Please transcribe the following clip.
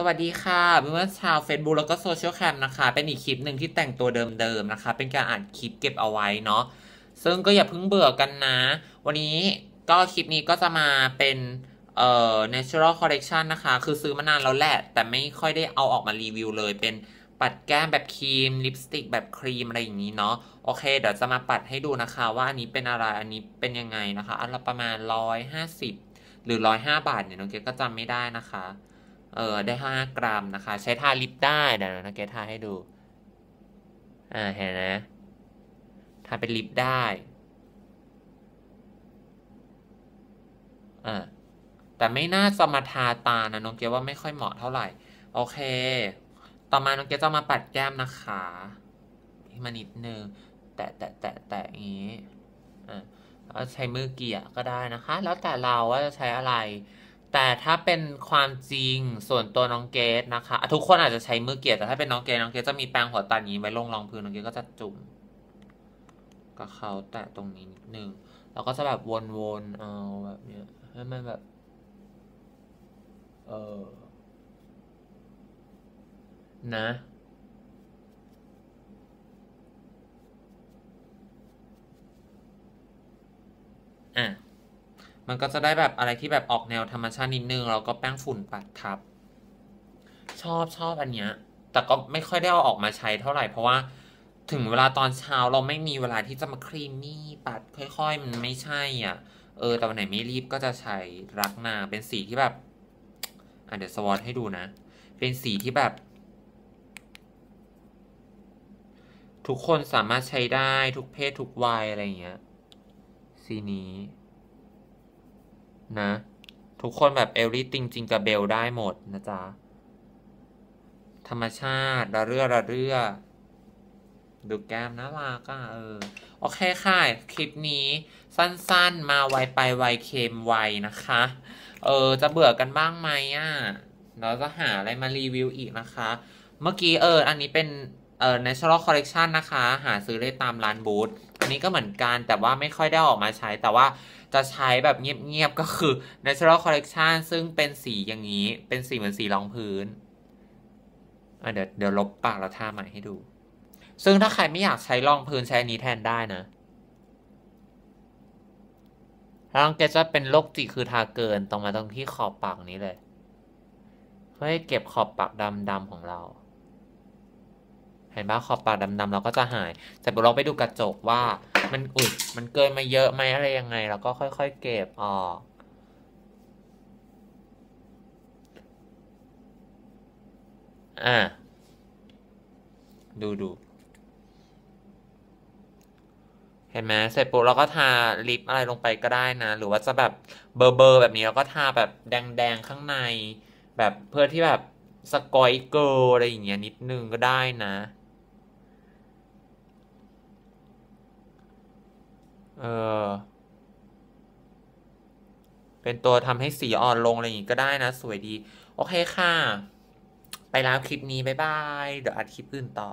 สวัสดีค่ะเพื่อนชาว Facebook แล้วก็โซเชียลแคมนะคะ เป็นอีกคลิปหนึ่งที่แต่งตัวเดิมๆนะคะ เป็นการอ่านคลิปเก็บเอาไว้เนาะซึ่งก็อย่าเพิ่งเบื่อกันนะ วันนี้ก็คลิปนี้ก็จะมาเป็นเอ่อ natural collection นะคะ คือซื้อมานานแล้วแหละ แต่ไม่ค่อยได้เอาออกมารีวิวเลย เป็นปัดแก้มแบบครีม ลิปสติกแบบครีมอะไรอย่างนี้เนาะโอเค เดี๋ยวจะมาปัดให้ดูนะคะว่าอันนี้เป็นอะไรอันนี้เป็นยังไงนะคะอันละประมาณ 150 หรือ 105 บาทเนี่ยน้องเกดก็จำไม่ได้นะคะ เออได้ห้ากรัมนะคะ ใช้ทาลิปได้เดี๋ยวนะเกทาให้ดู อ่าเห็นนะทาเป็นลิปได้ อ่าแต่ไม่น่าจะมาทาตานะน้องเกว่าไม่ค่อยเหมาะเท่าไหร่ โอเค ต่อมาน้องเกจะมาปัดแก้มนะคะมานิดนึงแตะแตะแตะแตะอย่างนี้อ่าใช้มือเกี่ยก็ได้นะคะ แล้วแต่เราว่าจะใช้อะไร แต่ถ้าเป็นความจริงส่วนตัวน้องเกดนะคะ ทุกคนอาจจะใช้มือเกลียแต่ถ้าเป็นน้องเกดน้องเกดจะมีแปรงหัวตัดนี้ไว้ลงรองพื้นน้องเกดก็จะจุ่มกับเขาแตะตรงนี้นิดนึงแล้วก็จะแบบวนๆเอาแบบเนี้ยให้มันแบบ เออนะอะ มันก็จะได้แบบอะไรที่แบบออกแนวธรรมชาตินิดนึงแล้วก็แป้งฝุ่นปัดทับ ชอบชอบอันเนี้ย แต่ก็ไม่ค่อยได้เอาออกมาใช้เท่าไหร่เพราะว่าถึงเวลาตอนเช้าเราไม่มีเวลาที่จะมาครีมมี่ปัดค่อย ๆ มันไม่ใช่อะ เออแต่วันไหนไม่รีบก็จะใช้รักนาเป็นสีที่แบบอะเดี๋ยวสวอตให้ดูนะ เป็นสีที่แบบ ทุกคนสามารถใช้ได้ทุกเพศทุกวัยอะไรอย่างเงี้ยสีนี้ นะ ทุกคนแบบเอลลี่ติงจิงกับเบลได้หมดนะจ๊ะ ธรรมชาติระเรื่อระเรื่อ ดูแก้มน่ารักอะเออ โอเคค่ะ คลิปนี้สั้นๆ มาไวไปไวเค็มไวนะคะ เออ จะเบื่อกันบ้างไหมอะ เราจะหาอะไรมารีวิวอีกนะคะ เมื่อกี้เออ อันนี้เป็นเอ่อ natural collection นะคะ หาซื้อได้ตามร้านบูธ อันนี้ก็เหมือนกันแต่ว่าไม่ค่อยได้ออกมาใช้แต่ว่า จะใช้แบบเงียบๆ ก็คือ natural collection ซึ่งเป็นสีอย่างนี้ เป็นสีเหมือนสีรองพื้นเดี๋ยวเดี๋ยวลบปากแล้วทาใหม่ให้ดู ซึ่งถ้าใครไม่อยากใช้รองพื้นใช้อันนี้แทนได้นะแล้วน้องเกจะเป็นโรคจิคือทาเกินตรงมาตรงที่ขอบปากนี้เลย เพื่อให้เก็บขอบปากดำๆของเรา เห็นป่ะขอบปากดำๆเราก็จะหายแต่เราไปดูกระจกว่ามันอุดมันเกินมาเยอะไหมอะไรยังไง แล้วก็ค่อยๆเก็บออกอะดูดูเห็นไหมเสร็จปุ๊บเราก็ทาลิปอะไรลงไปก็ได้นะ หรือว่าจะแบบเบอร์เบอร์แบบนี้เราก็ทาแบบแดงๆข้างใน แบบเพื่อที่แบบสกอยเกิร์ลอะไรอย่างเงี้ยนิดนึงก็ได้นะ เออ เป็นตัวทำให้สีอ่อนลงอะไรอย่างงี้ก็ได้นะ สวยดี โอเคค่ะ ไปแล้วคลิปนี้ บ๊ายบาย เดี๋ยวอัดคลิปอื่นต่อ